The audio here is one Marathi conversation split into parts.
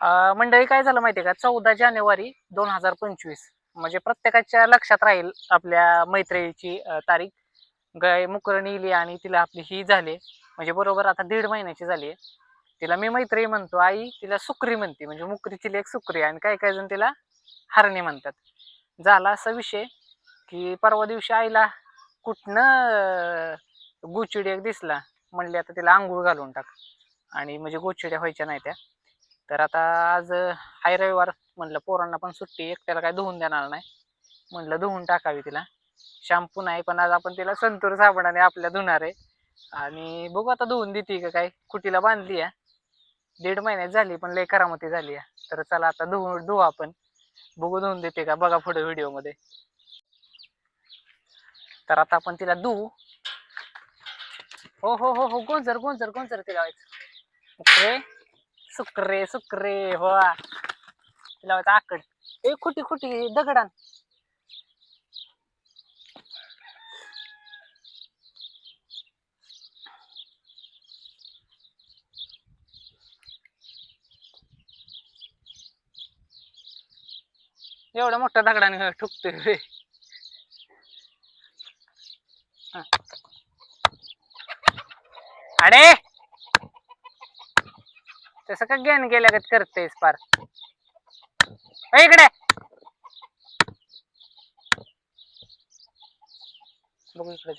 मंडळी काय झालं माहितीये का? चौदा जानेवारी दोन हजार पंचवीस म्हणजे प्रत्येकाच्या लक्षात राहील आपल्या मैत्रिणीची तारीख. गाय मुकरण इली आणि तिला आपली ही झाली. म्हणजे बरोबर आता दीड महिन्याची झाली. आहे तिला मी मैत्री म्हणतो आई तिला सुकरी म्हणते. म्हणजे मुकरीची लेख सुकरी आणि काही काही जण तिला हरणी म्हणतात. झाला असा विषय की परवा दिवशी आईला कुठनं गुचिडी एक दिसला. म्हणले आता तिला आंघोळ घालून टाक. आणि म्हणजे गोचिड्या व्हायच्या नाही त्या. तर आता आज हाय रविवार म्हणलं पोरांना पण सुट्टी एकट्याला काय धुवून देणार नाही. म्हणलं धुवून टाकावी तिला. शॅम्पू नाही पण आज आपण तिला संतूर साबणाने आपल्या धुणार आहे. आणि बघू आता धुवून देते का काय? कुटीला बांधली आहे दीड महिन्यात झाली पण लय करामती झाली आहे तर चला आता धुवू धुवू आपण. बघू धुवून देते का? बघा पुढे व्हिडिओमध्ये. तर आता आपण तिला धुवू हो हो हो हो गोंजर गोंजर गोंजर ते लावायचं. सुक्रे सुक्रे हो ते लावायचं आकड. ए खुटी खुटी दगडान. एवढ्या मोठ्या दगडाने ठुकतोय रे. अरे! तसं का ज्ञान गेल्यागत करतेस पार इकडे! बघू इकडे.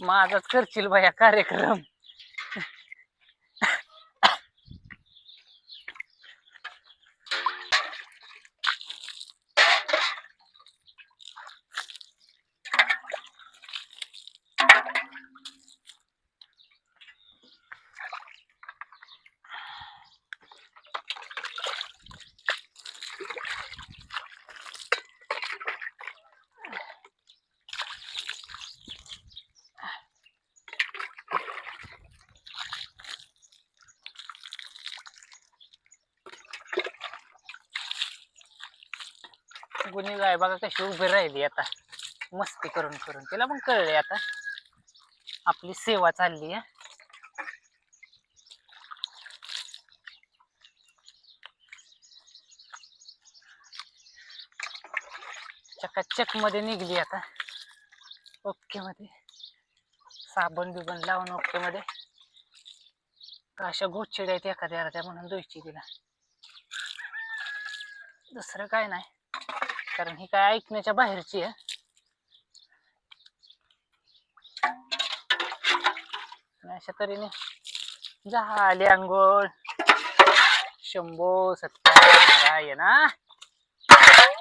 माझाच करशील बाया कार्यक्रम. गुन्हे गाय बघा कशी उभी राहिली आता. मस्ती करून करून तिला पण कळले आता. आपली सेवा चालली आहे. चकाचकमध्ये निघली आता. ओके मध्ये. साबण बिबण लावून ओके मध्ये. अशा गोचिड्या आहेत एखाद्या अर्ध्या म्हणून द्यायची तिला. दुसरं काय नाही. कारण ही काय ऐकण्याच्या बाहेरची आहे. अशा तऱ्हेने झाली आंघोळ. शंभो सत्यानारायण ना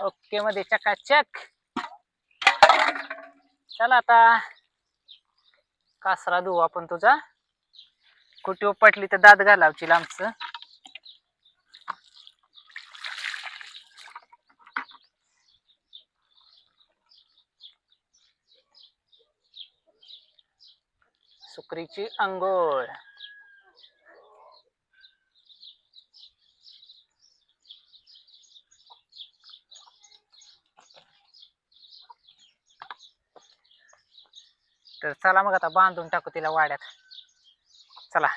ओके मध्ये चकाचक. चला आता. कासरा धुवू आपण तुझा. कुठे पटली तर दात घालावची आमचं सुकरीची आंघोळ. तर चला मग आता बांधून टाकू तिला वाड्यात. चला.